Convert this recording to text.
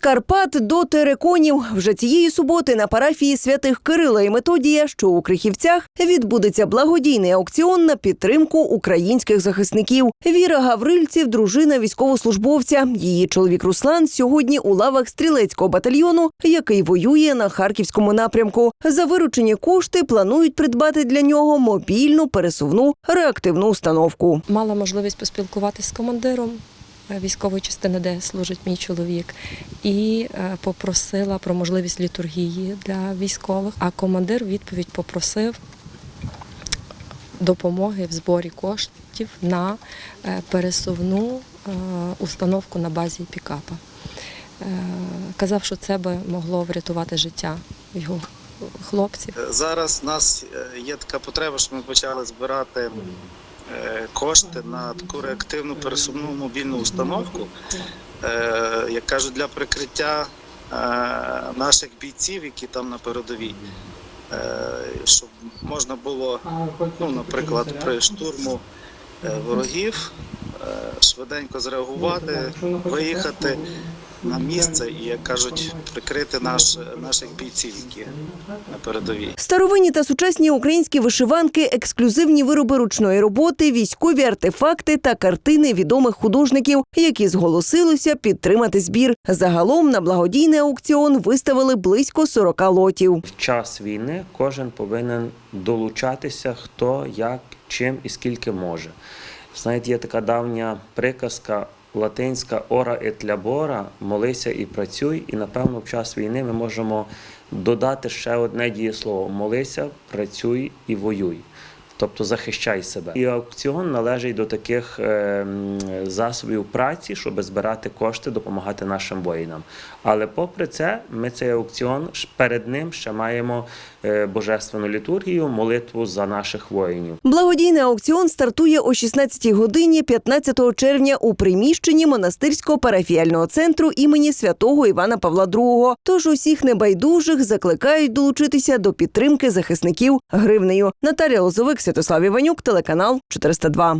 Карпат до тереконів вже цієї суботи на парафії святих Кирила і Методія, що у Крихівцях, відбудеться благодійний аукціон на підтримку українських захисників. Віра Гаврильців, дружина військовослужбовця. Її чоловік Руслан сьогодні у лавах стрілецького батальйону, який воює на харківському напрямку. За виручені кошти планують придбати для нього мобільну пересувну реактивну установку. Мала можливість поспілкуватися з командиром військової частини, де служить мій чоловік, і е, попросила про можливість літургії для військових. А командир відповідь попросив допомоги в зборі коштів на е, пересувну е, установку на базі пікапа. Е, Казав, що це би могло врятувати життя його хлопців. Зараз у нас е, є така потреба, що ми почали збирати е, кошти на таку реактивну пересувну мобільну установку, е, як кажуть, для прикриття е, наших бійців, які там на передовій. Е, Щоб можна було, ну, наприклад, при штурму е, ворогів е, швиденько зреагувати, виїхати на місце і, як кажуть, прикрити наш, наших бійців, які на передовій. Старовинні та сучасні українські вишиванки, ексклюзивні вироби ручної роботи, військові артефакти та картини відомих художників, які зголосилися підтримати збір. Загалом на благодійний аукціон виставили близько 40 лотів. В час війни кожен повинен долучатися, хто як, чим і скільки може. Знаєте, є така давня приказка латинська ора et labora – молися і працюй. І напевно в час війни ми можемо додати ще одне дієслово: молися, працюй і воюй. Тобто захищай себе. І аукціон належить до таких е, засобів праці, щоб збирати кошти, допомагати нашим воїнам. Але попри це, ми цей аукціон перед ним ще маємо е, божественну літургію, молитву за наших воїнів. Благодійний аукціон стартує о 16 годині 15 червня у приміщенні монастирського парафіального центру імені святого Івана Павла II. Тож усіх небайдужих закликають долучитися до підтримки захисників гривнею. Наталія Лозовик, Святослав Іванюк, телеканал 402.